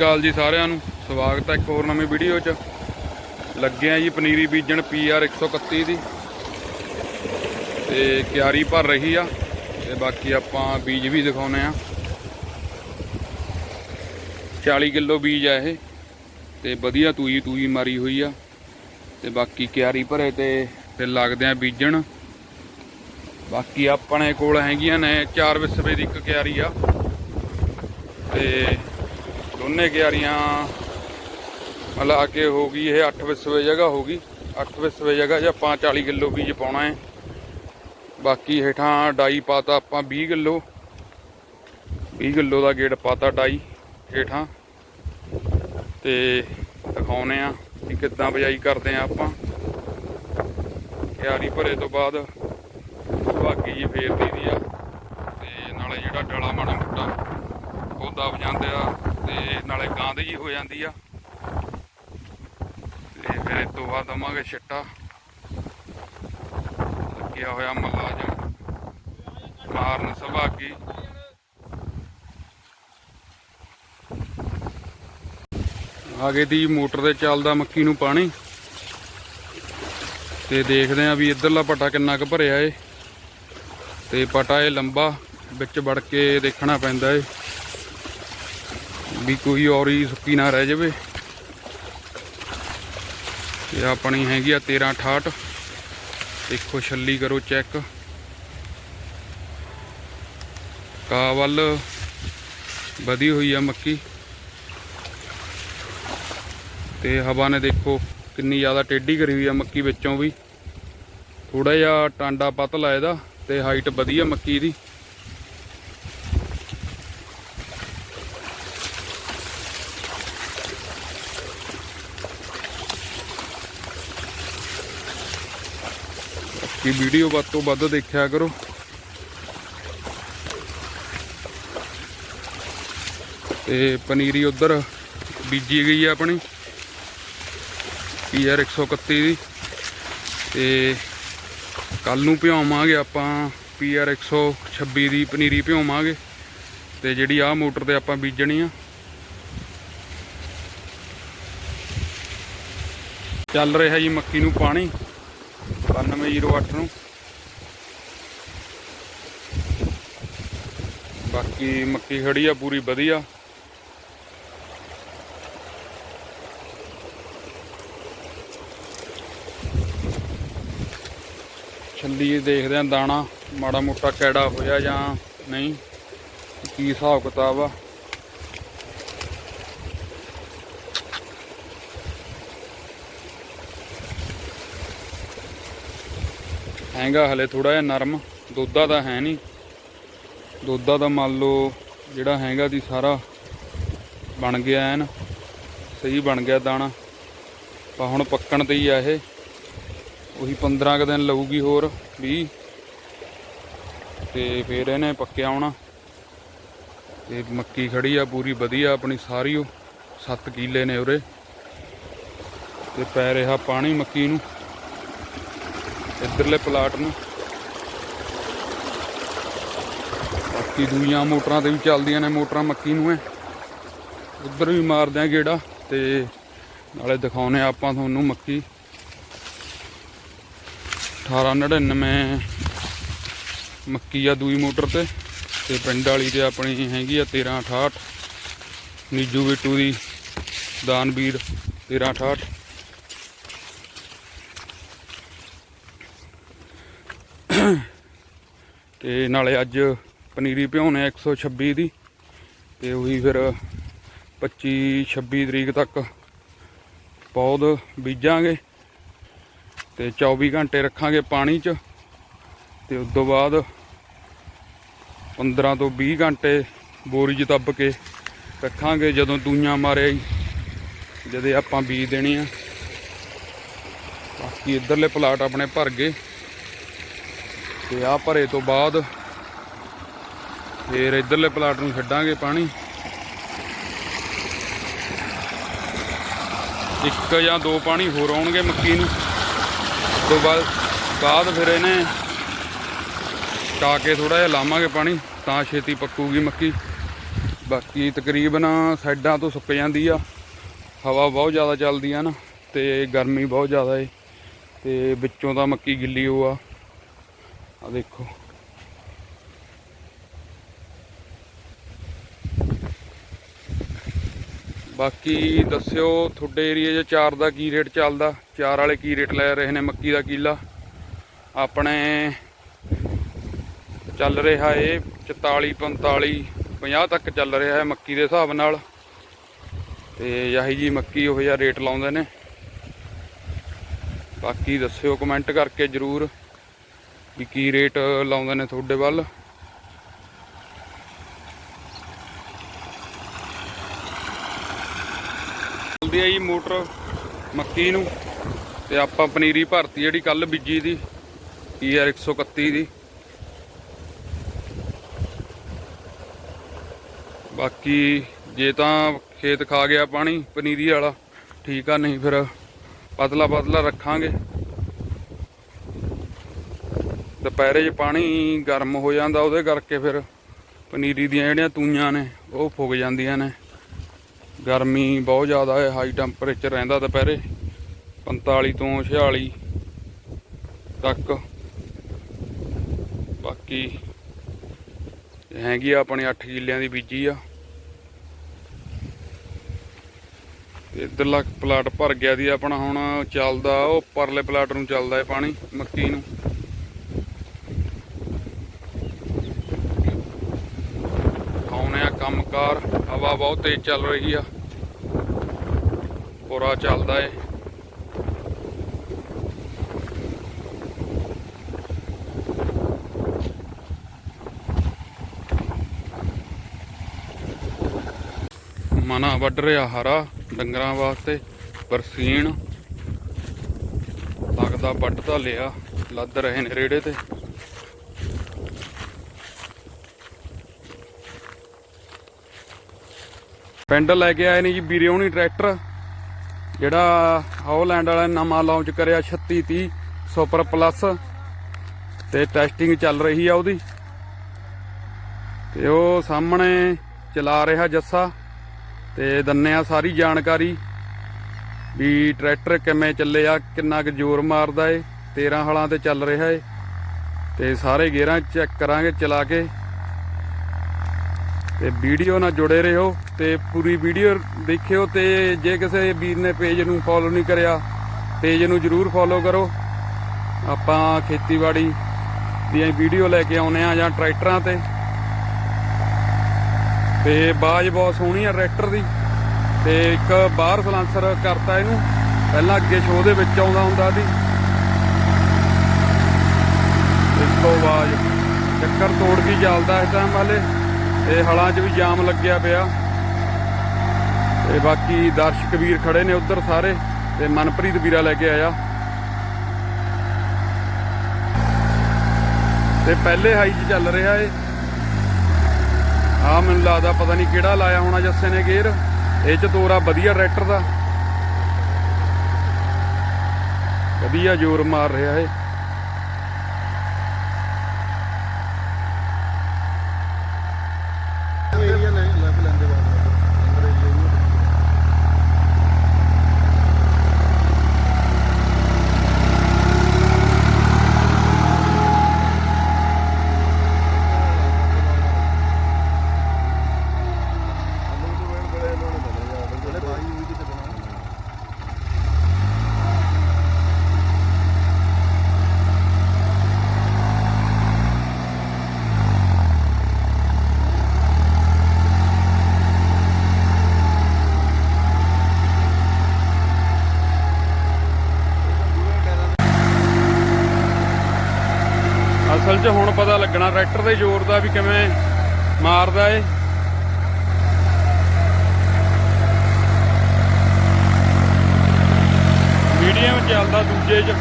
ਕਾਲ ਜੀ ਸਾਰਿਆਂ ਨੂੰ। ਸਵਾਗਤ ਹੈ ਇੱਕ ਹੋਰ ਨਵੀਂ ਵੀਡੀਓ 'ਚ। ਲੱਗੇ ਆ ਜੀ ਪਨੀਰੀ ਬੀਜਣ PR 131 ਦੀ। ਤੇ ਕਿਆਰੀ ਭਰ ਰਹੀ ਆ। ਤੇ ਬਾਕੀ ਆਪਾਂ ਬੀਜ ਵੀ ਦਿਖਾਉਨੇ ਆ। 40 ਕਿਲੋ ਬੀਜ ਆ ਇਹ। ਤੇ ਵਧੀਆ ਤੂਈ ਤੂਈ ਮਾਰੀ ਹੋਈ ਆ। ਤੇ ਬਾਕੀ ਕਿਆਰੀ ਭਰੇ ਤੇ ਫਿਰ ਲੱਗਦੇ ਆ ਬੀਜਣ। ਬਾਕੀ ਆਪਣੇ ਕੋਲ ਹੈਗੀਆਂ ਨੇ 4 ਵਿਸਵੇ ਦੀ ਇੱਕ ਕਿਆਰੀ ਆ। ਤੇ ਦੋਨੇ ਕਿਆਰੀਆਂ ਮਿਲਾ ਕੇ ਹੋ ਗਈ ਇਹ 8 ਵਿਸਵੇ ਜਗ੍ਹਾ ਹੋ ਗਈ। 8 ਵਿਸਵੇ ਜਗ੍ਹਾ 'ਚ ਆਪਾਂ 40 ਕਿਲੋ ਬੀਜ ਪਾਉਣਾ ਹੈ। ਬਾਕੀ ਹੇਠਾਂ ਡਾਈ ਪਾਤਾ ਆਪਾਂ 20 ਕਿਲੋ। 20 ਕਿਲੋ ਦਾ ਗੇੜ ਪਾਤਾ ਡਾਈ ਹੇਠਾਂ। ਤੇ ਦਿਖਾਉਨੇ ਆ ਕਿ ਕਿੱਦਾਂ ਬਜਾਈ ਕਰਦੇ ਆ ਆਪਾਂ। ਕਿਆਰੀ ਭਰੇ ਤੋਂ ਬਾਅਦ ਬਾਕੀ ਜੀ ਫੇਰ ਦੀ ਆ। ਤੇ ਨਾਲੇ ਜਿਹੜਾ ਡਲਾ ਮਾੜਾ ਮੋਟਾ ਉਹ ਦਬ ਜਾਂਦੇ ਆ। ਤੇ ਨਾਲੇ ਗਾਂਦ ਜੀ ਹੋ ਜਾਂਦੀ ਆ। ਤੇ ਫਿਰ ਇਸ ਤੋਂ ਬਾਅਦ ਦਵਾਂਗੇ ਛਿੱਟਾ। ਲੱਗਿਆ ਹੋਇਆ ਮਲਾਜਮ। ਮਾਰਨ ਸਭਾਗੀ। ਆਗੇ ਦੀ ਮੋਟਰ ਤੇ ਚੱਲਦਾ ਮੱਕੀ ਨੂੰ ਪਾਣੀ। ਤੇ ਦੇਖਦੇ ਆ ਵੀ ਇਧਰਲਾ ਪਟਾ ਕਿੰਨਾ ਕੁ ਭਰਿਆ ਏ। ਤੇ ਪਟਾ ਇਹ ਲੰਬਾ ਵਿੱਚ ਵੜ ਕੇ ਦੇਖਣਾ ਪੈਂਦਾ ਏ। ਵੀ ਕੋਈ ਔਰੀ ਸੁੱਕੀ ਨਾ ਰਹਿ ਜਾਵੇ। ਤੇ ਆਪਣੀ ਹੈਗੀ ਆ 1368 ਦੇਖੋ ਛੱਲੀ ਕਰੋ ਚੈੱਕ ਕਾ ਵੱਲ ਵਧੀ ਹੋਈ ਆ ਮੱਕੀ। ਤੇ ਹਵਾ ਨੇ ਦੇਖੋ ਕਿੰਨੀ ਜ਼ਿਆਦਾ ਟੇਢੀ ਕਰੀ ਹੋਈ ਆ ਮੱਕੀ ਵਿੱਚੋਂ ਵੀ। ਥੋੜਾ ਜਿਹਾ ਟਾਂਡਾ ਪਤਲਾ ਇਹਦਾ ਤੇ ਹਾਈਟ ਵਧੀਆ ਮੱਕੀ ਦੀ। ਕਿ ਵੀਡੀਓ ਵੱਧ ਤੋਂ ਵੱਧ ਦੇਖਿਆ ਕਰੋ। ਤੇ ਪਨੀਰੀ ਉਧਰ ਬੀਜੀ ਗਈ ਆ ਆਪਣੀ। PR 131 ਦੀ। ਤੇ ਕੱਲ ਨੂੰ ਭਿਉਵਾਂਗੇ ਆਪਾਂ PR 126 ਦੀ ਪਨੀਰੀ ਭਿਉਵਾਂਗੇ। ਤੇ ਜਿਹੜੀ ਆਹ ਮੋਟਰ ਤੇ ਆਪਾਂ ਬੀਜਣੀ ਆ। ਚੱਲ ਰਿਹਾ ਜੀ ਮੱਕੀ ਨੂੰ ਪਾਣੀ। 9208 ਨੂੰ। ਬਾਕੀ ਮੱਕੀ ਖੜੀ ਆ, ਪੂਰੀ ਵਧੀਆ। ਛੱਲੀ ਦੇਖਦੇ ਆ ਦਾਣਾ, ਮਾੜਾ ਮੋਟਾ ਕੈੜਾ ਹੋਇਆ ਜਾਂ ਨਹੀਂ, ਕੀ ਹਿਸਾਬ ਕਿਤਾਬ ਆ। ਹੈਗਾ ਹਲੇ ਥੋੜਾ ਜਿਹਾ ਨਰਮ। ਦੁੱਧਾ ਦਾ ਹੈ ਨਹੀਂ। ਦੁੱਧਾ ਦਾ ਮੰਨ ਲਓ ਜਿਹੜਾ ਹੈਗਾ ਦੀ ਸਾਰਾ ਬਣ ਗਿਆ ਐਨ। ਸਹੀ ਬਣ ਗਿਆ ਦਾਣਾ। ਪਰ ਹੁਣ ਪੱਕਣ ਤੇ ਹੀ ਆ ਇਹ। ਉਹੀ 15 ਕੁ ਦਿਨ ਲਊਗੀ ਹੋਰ 20 ਤੇ ਫਿਰ ਇਹਨੇ ਪੱਕਿਆ ਆਉਣਾ ਤੇ ਮੱਕੀ ਖੜੀ ਆ ਪੂਰੀ ਵਧੀਆ ਆਪਣੀ ਸਾਰੀ ਉਹ। 7 ਕਿੱਲੇ ਨੇ ਉਰੇ। ਤੇ ਪੈ ਰਿਹਾ ਪਾਣੀ ਮੱਕੀ ਨੂੰ। ਇੱਧਰਲੇ ਪਲਾਟ ਨੂੰ। ਬਾਕੀ ਦੂਜੀਆਂ ਮੋਟਰਾਂ ਤੇ ਵੀ ਚੱਲਦੀਆਂ ਨੇ, ਮੋਟਰਾਂ ਮੱਕੀ ਨੂੰ ਐ। ਉੱਧਰ ਵੀ ਮਾਰਦੇ ਆ ਗੇੜਾ ਤੇ ਨਾਲੇ ਦਿਖਾਉਨੇ ਆ ਆਪਾਂ ਤੁਹਾਨੂੰ ਮੱਕੀ। 1899 ਮੱਕੀ ਆ ਦੂਈ ਮੋਟਰ ਤੇ ਤੇ ਪਿੰਡ ਵਾਲੀ ਤੇ ਆਪਣੀ ਹੈਗੀ ਆ 1368 ਨੀਜੂ ਬਿੱਟੂ ਦੀ ਦਾਨਵੀਰ 1368 ਤੇ ਨਾਲੇ ਅੱਜ ਪਨੀਰੀ ਭਿਉਣੇ 126 ਦੀ ਤੇ ਉਹੀ ਫਿਰ 25 26 ਤਰੀਕ ਤੱਕ ਪੌਦ ਬੀਜਾਂਗੇ ਤੇ 24 ਘੰਟੇ ਰੱਖਾਂਗੇ ਪਾਣੀ 'ਚ ਤੇ ਉਸ ਤੋਂ ਬਾਅਦ 15 ਤੋਂ 20 ਘੰਟੇ ਬੋਰੀ 'ਚ ਦੱਬ ਕੇ ਰੱਖਾਂਗੇ ਜਦੋਂ ਦੂਈਆਂ ਮਾਰਿਆ ਹੀ ਜਦੇ ਆਪਾਂ ਬੀਜ ਦੇਣੇ ਆ। ਬਾਕੀ ਇਧਰਲੇ ਪਲਾਟ ਆਪਣੇ ਭਰ ਗਏ। ਤੇ ਆ ਭਰੇ ਤੋਂ ਬਾਅਦ ਫੇਰ ਇਧਰਲੇ ਪਲਾਟ ਨੂੰ ਛੱਡਾਂਗੇ ਪਾਣੀ। ਇੱਕ ਜਾਂ ਦੋ ਪਾਣੀ ਹੋਰ ਆਉਣਗੇ ਮੱਕੀ ਨੂੰ। ਤੋਂ ਬਾਅਦ ਬਾਅਦ ਫਿਰ ਇਹਨੇ ਟਾ ਕੇ ਥੋੜਾ ਜਿਹਾ ਲਾਵਾਂਗੇ ਪਾਣੀ, ਤਾਂ ਛੇਤੀ ਪੱਕੂਗੀ ਮੱਕੀ। ਬਾਕੀ ਤਕਰੀਬਨ ਸਾਈਡਾਂ ਤੋਂ ਸੁੱਕ ਜਾਂਦੀ ਆ। ਹਵਾ ਬਹੁਤ ਜ਼ਿਆਦਾ ਚੱਲਦੀ ਆ ਨਾ, ਤੇ ਗਰਮੀ ਬਹੁਤ ਜ਼ਿਆਦਾ ਏ। ਤੇ ਵਿੱਚੋਂ ਤਾਂ ਮੱਕੀ ਗਿੱਲੀ ਹੋ ਆ ਆ ਦੇਖੋ। ਬਾਕੀ ਦੱਸਿਓ, ਤੁਹਾਡੇ ਏਰੀਆ 'ਚ ਚਾਰ ਦਾ ਕੀ ਰੇਟ ਚੱਲਦਾ? ਚਾਰ ਵਾਲੇ ਕੀ ਰੇਟ ਲੈ ਰਹੇ ਨੇ? ਮੱਕੀ ਦਾ ਕੀਲਾ। ਆਪਣੇ ਚੱਲ ਰਿਹਾ ਏ 44 45 50 ਤੱਕ ਚੱਲ ਰਿਹਾ ਹੈ ਮੱਕੀ ਦੇ ਹਿਸਾਬ ਨਾਲ। ਤੇ ਯਾਹੀ ਜੀ ਮੱਕੀ ਉਹ ਜਿਹਾ ਰੇਟ ਲਾਉਂਦੇ ਨੇ। ਬਾਕੀ ਦੱਸਿਓ ਕਮੈਂਟ ਕਰਕੇ ਜਰੂਰ। ਵੀ ਕੀ ਰੇਟ ਲਾਉਂਦੇ ਨੇ ਤੁਹਾਡੇ ਵੱਲ? ਚੱਲਦੀ ਆ ਜੀ ਮੋਟਰ ਮੱਕੀ ਨੂੰ ਤੇ ਆਪਾਂ ਪਨੀਰੀ ਭਰਤੀ ਜਿਹੜੀ ਕੱਲ ਬੀਜੀ ਦੀ ਪੀਆਰ 131 ਦੀ। ਬਾਕੀ ਜੇ ਤਾਂ ਖੇਤ ਖਾ ਗਿਆ ਪਾਣੀ, ਪਨੀਰੀ ਵਾਲਾ, ਠੀਕ ਆ, ਨਹੀਂ ਫਿਰ ਪਤਲਾ ਪਤਲਾ ਰੱਖਾਂਗੇ। ਦੁਪਹਿਰੇ 'ਚ ਪਾਣੀ ਗਰਮ ਹੋ ਜਾਂਦਾ, ਉਹਦੇ ਕਰਕੇ ਫਿਰ ਪਨੀਰੀ ਦੀਆਂ ਜਿਹੜੀਆਂ ਤੂਈਆਂ ਨੇ, ਉਹ ਫੁੱਗ ਜਾਂਦੀਆਂ ਨੇ। ਗਰਮੀ ਬਹੁਤ ਜ਼ਿਆਦਾ ਹੈ ਹਾਈ ਟੈਂਪਰੇਚਰ ਰਹਿੰਦਾ ਦੁਪਹਿਰੇ 45 ਤੋਂ 46 ਤੱਕ। ਬਾਕੀ ਹੈਗੀ ਆ ਆਪਣੇ 8 ਕਿੱਲਿਆਂ ਦੀ ਬੀਜੀ ਆ। ਤੇ ਇੱਧਰਲਾ ਪਲਾਟ ਭਰ ਗਿਆ ਦੀ ਆਪਣਾ, ਹੁਣ ਚੱਲਦਾ, ਉਹ ਪਰਲੇ ਪਲਾਟ ਨੂੰ ਚੱਲਦਾ ਹੈ ਪਾਣੀ, ਮੱਕੀ ਨੂੰ ਆਉਣੇ ਆ ਕੰਮਕਾਰ ਹਵਾ ਬਹੁਤ ਤੇਜ਼ ਚੱਲ ਰਹੀ ਆ। ਪੂਰਾ ਚੱਲਦਾ ਏ। ਮਨਾ ਵੱਢ ਰਿਹਾ ਹਰਾ ਡੰਗਰਾਂ ਵਾਸਤੇ ਬਰਸੀਨ ਲੱਗਦਾ ਵੱਢ ਤਾਂ ਲਿਆ, ਲੱਦ ਰਹੇ ਨੇ ਰੇੜੇ ਤੇ। ਪਿੰਡ ਲੈ ਕੇ ਆਏ ਨੇ ਜੀ ਵੀਰੇ ਟਰੈਕਟਰ। ਜਿਹੜਾ ਹੌਲੈਂਡ ਵਾਲਾ ਨਵਾਂ ਲਾਂਚ ਕਰਿਆ 3630 ਸੁਪਰ ਪਲੱਸ। ਤੇ ਟੈਸਟਿੰਗ ਚੱਲ ਰਹੀ ਆ ਉਹਦੀ। ਤੇ ਉਹ ਸਾਹਮਣੇ ਚਲਾ ਰਿਹਾ ਜੱਸਾ। ਤੇ ਦੰਨੇ ਆ ਸਾਰੀ ਜਾਣਕਾਰੀ ਵੀ ਟਰੈਕਟਰ ਕਿਵੇਂ ਚੱਲਿਆ ਕਿੰਨਾ ਕੁ ਜ਼ੋਰ ਮਾਰਦਾ ਏ। 13 ਹਲਾਂ ਤੇ ਚੱਲ ਰਿਹਾ ਏ। ਤੇ ਸਾਰੇ ਗੇਰਾਂ ਚੈੱਕ ਕਰਾਂਗੇ ਚਲਾ ਕੇ। ਤੇ ਵੀਡੀਓ ਨਾਲ ਜੁੜੇ ਰਹੋ ਤੇ ਪੂਰੀ ਵੀਡੀਓ ਦੇਖਿਓ ਤੇ ਜੇ ਕਿਸੇ ਵੀਰ ਨੇ ਪੇਜ ਨੂੰ ਫੋਲੋ ਨਹੀਂ ਕਰਿਆ, ਪੇਜ ਨੂੰ ਜਰੂਰ ਫੋਲੋ ਕਰੋ। ਆਪਾਂ ਖੇਤੀਬਾੜੀ ਦੀਆਂ ਵੀਡੀਓ ਲੈ ਕੇ ਆਉਨੇ ਆ ਜਾਂ ਟਰੈਕਟਰਾਂ ਤੇ। ਤੇ ਬਾਜ ਬਹੁਤ ਸੋਹਣੀ ਆ ਟਰੈਕਟਰ ਦੀ। ਤੇ ਇੱਕ ਬਾਹਰ ਸਲਾਂਸਰ ਕਰਤਾ ਇਹਨੂੰ, ਪਹਿਲਾਂ ਅੱਗੇ ਸ਼ੋਅ ਦੇ ਵਿੱਚ ਆਉਂਦਾ ਹੁੰਦਾ ਸੀ। ਇਸ ਤੋਂ ਬਾਅਦ ਚੱਕਰ ਤੋੜ ਕੇ ਚੱਲਦਾ ਇਸ ਟਾਈਮ ਵਾਲੇ। ਤੇ ਹਲਾਂ 'ਚ ਵੀ ਜਾਮ ਲੱਗਿਆ ਪਿਆ। ਤੇ ਬਾਕੀ ਦਰਸ਼ਕ ਵੀਰ ਖੜੇ ਨੇ ਉੱਧਰ ਸਾਰੇ, ਤੇ ਮਨਪ੍ਰੀਤ ਵੀਰਾ ਲੈ ਕੇ ਆਇਆ। ਤੇ ਪਹਿਲੇ ਹਾਈ 'ਚ ਚੱਲ ਰਿਹਾ ਏ ਆ ਮੈਨੂੰ ਲੱਗਦਾ ਪਤਾ ਨਹੀਂ ਕਿਹੜਾ ਲਾਇਆ ਹੋਣਾ ਜੱਸੇ ਨੇ ਗੇਅਰ। ਇਹ 'ਚ ਤੋਰਾ ਵਧੀਆ ਟਰੈਕਟਰ ਦਾ। ਵਧੀਆ ਜ਼ੋਰ ਮਾਰ ਰਿਹਾ ਏ ਏਰੀਆ ਲੈ ਲੈਵਲ ਲੈਂਦੇ ਬਾਅਦ ਅੰਦਰ ਏਰੀਆ ਹੀ ਬੜੇ ਬਾਈ ਹੋਈ ਕਿਤੇ ਬਣਾ ਅਸਲ 'ਚ ਹੁਣ ਪਤਾ ਲੱਗਣਾ ਟਰੈਕਟਰ ਦੇ ਜ਼ੋਰ ਦਾ ਵੀ ਕਿਵੇਂ ਮਾਰਦਾ ਏ। ਮੀਡੀਅਮ ਚੱਲਦਾ ਦੂਜੇ 'ਚ।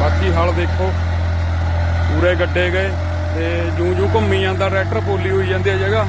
ਬਾਕੀ ਹਲ ਦੇਖੋ। ਪੂਰੇ ਗੱਡੇ ਗਏ। ਜਾਂਦਾ ਟਰੈਕਟਰ ਪੋਲੀ ਹੋਈ ਜਾਂਦੀ ਆ ਜਗ੍ਹਾ।